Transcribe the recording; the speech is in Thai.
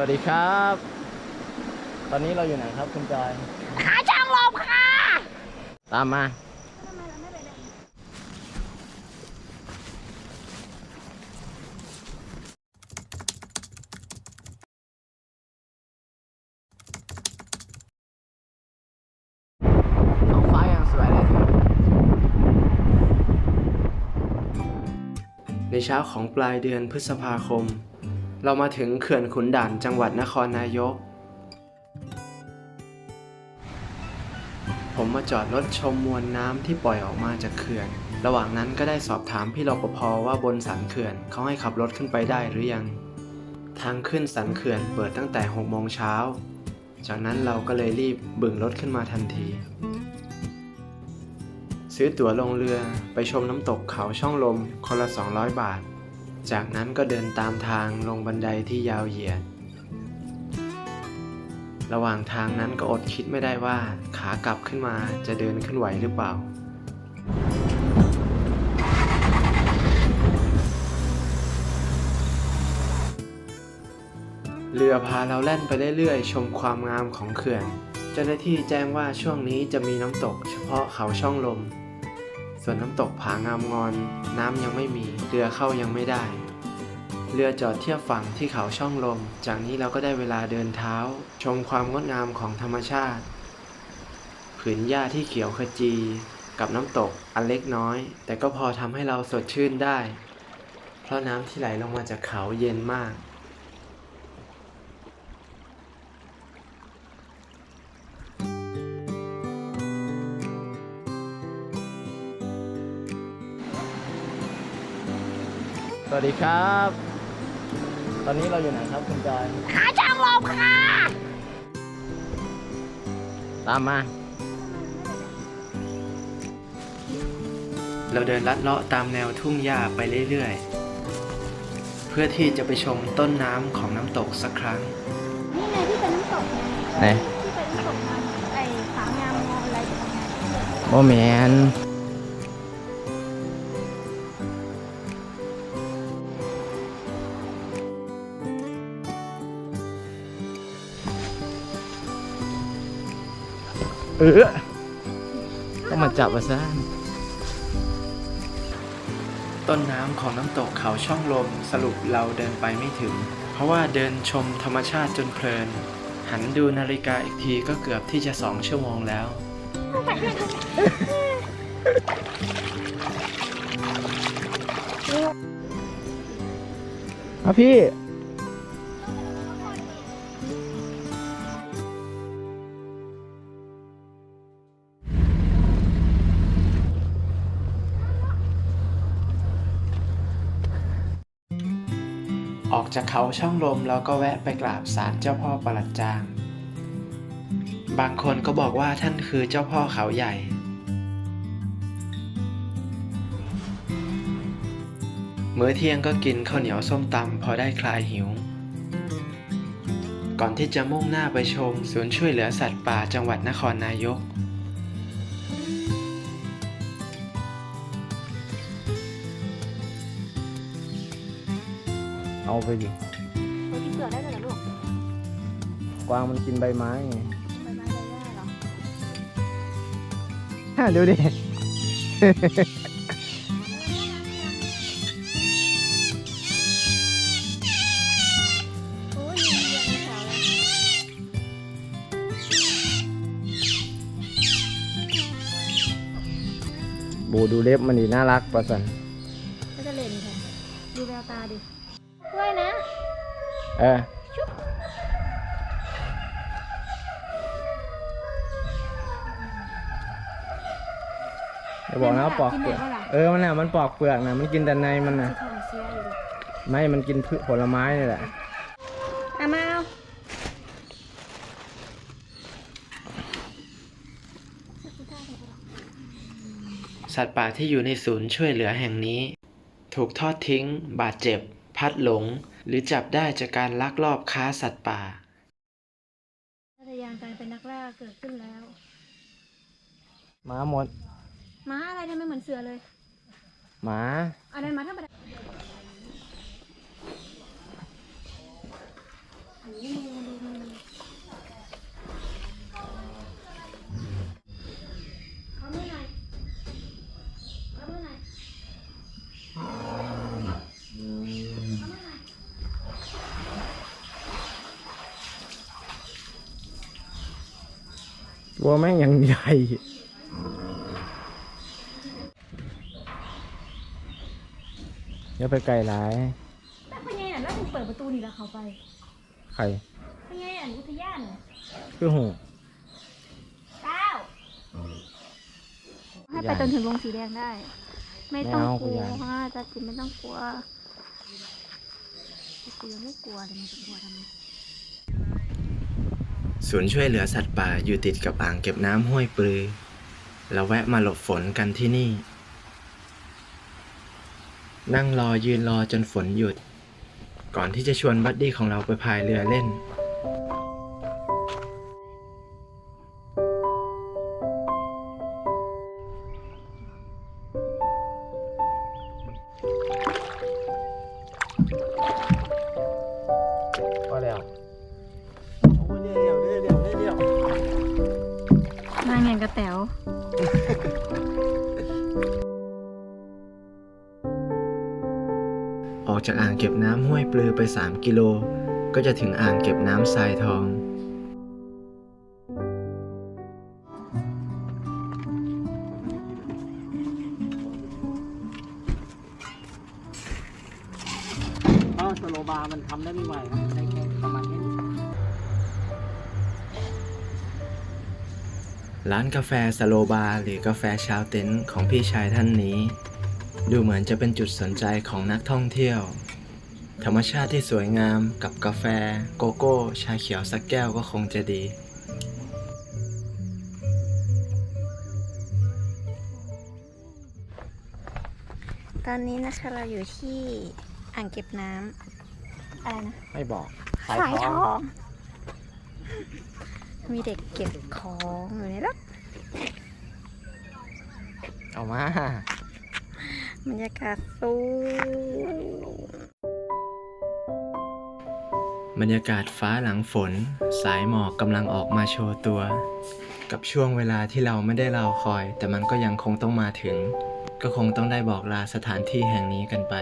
วัสดีครับ ตอนนี้เราอยู่ไหนครับคุณจอยขาช่างลมค่ะ ตามมาท้องฟ้ายังสวยเลยในเช้าของปลายเดือนพฤษภาคม เรามาถึงเขื่อนขุนด่านจังหวัดนครนายก ผมมาจอดรถชมมวลน้ำที่ปล่อยออกมาจากเขื่อน ระหว่างนั้นก็ได้สอบถามพี่รปภว่าบนสันเขื่อนเขาให้ขับรถขึ้นไปได้หรือยัง ทางขึ้นสันเขื่อนเปิดตั้งแต่6โมงเช้า จากนั้นเราก็เลยรีบบึ่งรถขึ้นมาทันที ซื้อตั๋วลงเรือไปชมน้ำตกเขาช่องลมคนละ 200 บาท จากนั้นก็เดินตามทางลงบันไดที่ยาวเหยียด ระหว่างทางนั้นก็อดคิดไม่ได้ว่าขากลับขึ้นมาจะเดินขึ้นไหวหรือเปล่า เรือพาเราแล่นไปเรื่อยๆ ชมความงามของเขื่อน เจ้าหน้าที่แจ้งว่าช่วงนี้จะมีน้ำตกเฉพาะเขาช่องลมส่วนน้ำตกผางามงอน น้ำยังไม่มี เรือเข้ายังไม่ได้ เรือจอดเทียบฝั่งที่เขาช่องลม จากนี้เราก็ได้เวลาเดินเท้า ชมความงดงามของธรรมชาติ ผืนหญ้าที่เขียวขจี กับน้ำตกอันเล็กน้อย แต่ก็พอทำให้เราสดชื่นได้ เพราะน้ำที่ไหลลงมาจากเขาเย็นมากสวัสดีครับ ตอนนี้เราอยู่ไหนครับคุณจอยขาช่างลมค่ะ ตามมา เราเดินลัดเลาะตามแนวทุ่งหญ้าไปเรื่อยๆ เพื่อที่จะไปชมต้นน้ำของน้ำตกสักครั้ง นี่ไงที่เป็นน้ำตกไงไหน ที่เป็นน้ำตกน้ำไอ้ขางามงออะไรอย่างเงี้ย โมแมน เออต้องมาจับมาซะต้นน้ำของน้ำตกเขาช่องลมสรุปเราเดินไปไม่ถึง เพราะว่าเดินชมธรรมชาติจนเพลิน หันดูนาฬิกาอีกทีก็เกือบที่จะสองชั่วโมงแล้วอะพี่ ออกจากเขาช่องลมแล้วก็แวะไปกราบศาลเจ้าพ่อประหลัดจาง บางคนก็บอกว่าท่านคือเจ้าพ่อเขาใหญ่ มื้อเที่ยงก็กินข้าวเหนียวส้มตำพอได้คลายหิว ก่อนที่จะมุ่งหน้าไปชมศูนย์ช่วยเหลือสัตว์ป่าจังหวัดนครนายก เอาไปดิตัวที่เสือได้เลยเหรอลูกกวางมันกินใบไม้ไงใบไม้ใบหญ้าเหรอฮะดูดิ โอ้ยยืนเรียงแถวเลยบูดูเล็บมันดีน่ารักประสัน ก็จะเล่นค่ะ ดูแววตาดิ ด้วยนะเอออย่าบอกนะว่าปอกเปลือกเออมันน่ะมันปอกเปลือกนะมันกินแต่ในมันน่ะที่ถอดเสื้ออยู่ดิไม่มันกินพืชผลไม้นี่แหละอะมาเอาสัตว์ป่าที่อยู่ในศูนย์ช่วยเหลือแห่งนี้ ถูกทอดทิ้ง บาดเจ็บ พัดหลง หรือจับได้จากการลักลอบค้าสัตว์ป่าพัทยานการเป็นนักล่าเกิดขึ้นแล้ว หมาหมด ม้าอะไรทำไมเหมือนเสือเลย หมา อะไรม้าธรรมดา ตัวแม่งยังใหญ่อย่าไปไกลหลายแต่พ่อใหญ่น่ะแล้วถึงเปิดประตูนี่แล้วเขาไปใครพ่อใหญ่อะอุทยานน่ะคือหูเก้าให้ไปจนถึงวงสีแดงได้ ไม่ต้องกลัวจะกินไม่ต้องกลัวกูยังไม่กลัวเลยมันจะกลัวทำไม ศูนย์ช่วยเหลือสัตว์ป่าอยู่ติดกับอ่างเก็บน้ำห้วยปลือ เราแวะมาหลบฝนกันที่นี่ นั่งรอยืนรอจนฝนหยุด ก่อนที่จะชวนบัดดี้ของเราไปพายเรือเล่น มาเงียนกระแต๋วออกจากอ่างเก็บน้ำห้วยปลือไป 3 กิโล ก็จะถึงอ่างเก็บน้ำทรายทองเพราะสโลบาร์มันทำได้ไม่ไหวนะ ร้านกาแฟสโลบาร์หรือกาแฟชาวเต็นท์ของพี่ชายท่านนี้ ดูเหมือนจะเป็นจุดสนใจของนักท่องเที่ยว ธรรมชาติที่สวยงามกับกาแฟ โกโก้ ชาเขียวสักแก้วก็คงจะดีตอนนี้นะคะเราอยู่ที่อ่างเก็บน้ำอะไรนะ ไม่บอก สายทอง มีเด็กเก็บของอยู่ในรถเอามาบรรยากาศสูงบรรยากาศฟ้าหลังฝน สายหมอกกำลังออกมาโชว์ตัว กับช่วงเวลาที่เราไม่ได้รอคอย แต่มันก็ยังคงต้องมาถึง ก็คงต้องได้บอกลาสถานที่แห่งนี้กันไป